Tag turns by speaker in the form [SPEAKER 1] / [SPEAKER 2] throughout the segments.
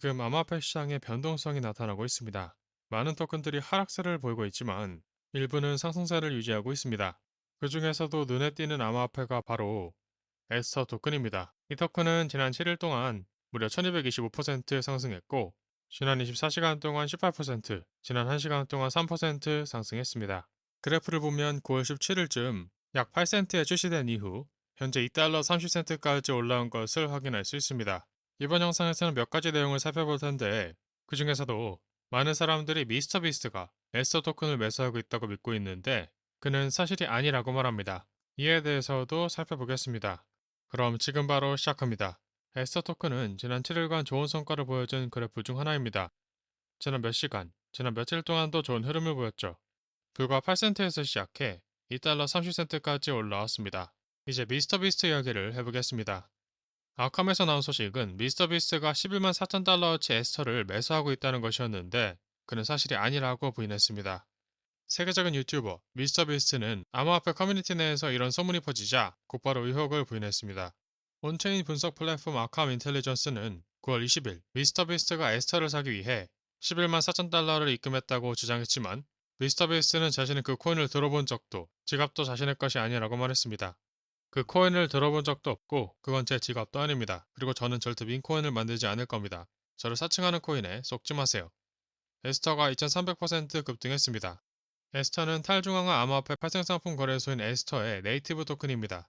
[SPEAKER 1] 지금 암호화폐 시장에 변동성이 나타나고 있습니다. 많은 토큰들이 하락세를 보이고 있지만 일부는 상승세를 유지하고 있습니다. 그 중에서도 눈에 띄는 암호화폐가 바로 에스터 토큰입니다. 이 토큰은 지난 7일 동안 무려 1225% 상승했고 지난 24시간 동안 18%, 지난 1시간 동안 3% 상승했습니다. 그래프를 보면 9월 17일쯤 약 8센트에 출시된 이후 현재 2달러 30센트까지 올라온 것을 확인할 수 있습니다. 이번 영상에서는 몇 가지 내용을 살펴볼 텐데 그 중에서도 많은 사람들이 미스터 비스트가 에스터 토큰을 매수하고 있다고 믿고 있는데 그는 사실이 아니라고 말합니다. 이에 대해서도 살펴보겠습니다. 그럼 지금 바로 시작합니다. 에스터 토큰은 지난 7일간 좋은 성과를 보여준 그래프 중 하나입니다. 지난 몇 시간, 지난 며칠 동안도 좋은 흐름을 보였죠. 불과 8센트에서 시작해 2달러 30센트까지 올라왔습니다. 이제 미스터 비스트 이야기를 해보겠습니다. 아캄에서 나온 소식은 미스터 비스트가 11만 4천 달러어치 에스터를 매수하고 있다는 것이었는데 그는 사실이 아니라고 부인했습니다. 세계적인 유튜버 미스터 비스트는 암호화폐 커뮤니티 내에서 이런 소문이 퍼지자 곧바로 의혹을 부인했습니다. 온체인 분석 플랫폼 아캄 인텔리전스는 9월 20일 미스터 비스트가 에스터를 사기 위해 11만 4천 달러를 입금했다고 주장했지만 미스터 비스트는 자신은 그 코인을 들어본 적도 지갑도 자신의 것이 아니라고 말했습니다. 그 코인을 들어본 적도 없고 그건 제 지갑도 아닙니다. 그리고 저는 절대 민코인을 만들지 않을 겁니다. 저를 사칭하는 코인에 속지 마세요. 에스터가 2300% 급등했습니다. 에스터는 탈중앙화 암호화폐 발생상품 거래소인 에스터의 네이티브 토큰입니다.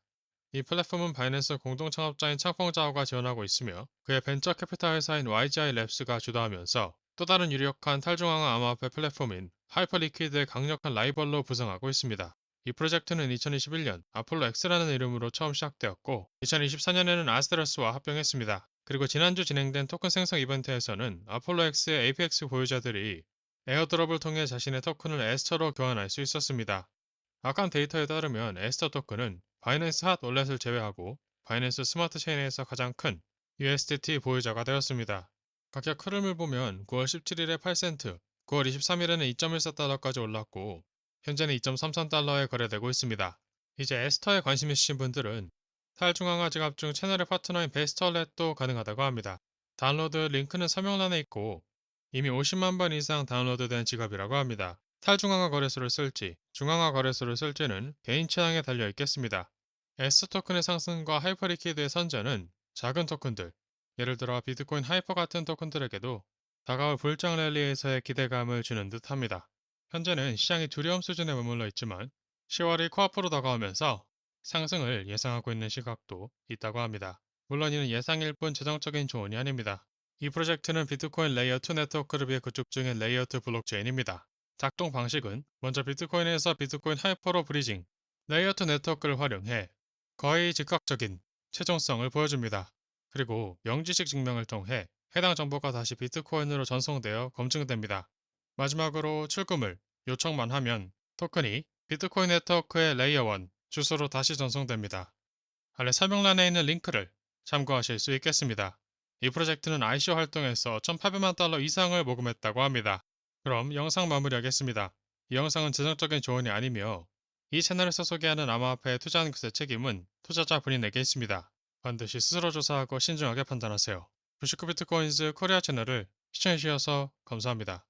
[SPEAKER 1] 이 플랫폼은 바이낸스 공동 창업자인 창펑자오가 지원하고 있으며 그의 벤처 캐피탈 회사인 YGI 랩스가 주도하면서 또 다른 유력한 탈중앙화 암호화폐 플랫폼인 하이퍼리퀴드의 강력한 라이벌로 부상하고 있습니다. 이 프로젝트는 2021년 아폴로 X라는 이름으로 처음 시작되었고 2024년에는 아스테로스와 합병했습니다. 그리고 지난주 진행된 토큰 생성 이벤트에서는 아폴로 X의 APX 보유자들이 에어드롭을 통해 자신의 토큰을 에스터로 교환할 수 있었습니다. 아깐 데이터에 따르면 에스터 토큰은 바이낸스 핫 월렛을 제외하고 바이낸스 스마트 체인에서 가장 큰 USDT 보유자가 되었습니다. 가격 흐름을 보면 9월 17일에 8센트, 9월 23일에는 2.14달러까지 올랐고 현재는 2.33달러에 거래되고 있습니다. 이제 에스터에 관심 있으신 분들은 탈중앙화 지갑 중 채널의 파트너인 베스트얼렛도 가능하다고 합니다. 다운로드 링크는 설명란에 있고 이미 50만 번 이상 다운로드된 지갑이라고 합니다. 탈중앙화 거래소를 쓸지 중앙화 거래소를 쓸지는 개인 취향에 달려 있겠습니다. 에스 토큰의 상승과 하이퍼리퀴드의 선전은 작은 토큰들, 예를 들어 비트코인 하이퍼 같은 토큰들에게도 다가올 불장 랠리에서의 기대감을 주는 듯 합니다. 현재는 시장이 두려움 수준에 머물러 있지만 10월이 코앞으로 다가오면서 상승을 예상하고 있는 시각도 있다고 합니다. 물론 이는 예상일 뿐 재정적인 조언이 아닙니다. 이 프로젝트는 비트코인 레이어 2 네트워크를 위해 구축 중인 레이어 2 블록체인입니다. 작동 방식은 먼저 비트코인에서 비트코인 하이퍼로 브리징, 레이어 2 네트워크를 활용해 거의 즉각적인 최종성을 보여줍니다. 그리고 영지식 증명을 통해 해당 정보가 다시 비트코인으로 전송되어 검증됩니다. 마지막으로 출금을 요청만 하면 토큰이 비트코인 네트워크의 레이어 1 주소로 다시 전송됩니다. 아래 설명란에 있는 링크를 참고하실 수 있겠습니다. 이 프로젝트는 ICO 활동에서 1,800만 달러 이상을 모금했다고 합니다. 그럼 영상 마무리하겠습니다. 이 영상은 재정적인 조언이 아니며 이 채널에서 소개하는 암호화폐에 투자하는 것의 책임은 투자자 본인에게 있습니다. 반드시 스스로 조사하고 신중하게 판단하세요. 부시크 비트코인즈 코리아 채널을 시청해주셔서 감사합니다.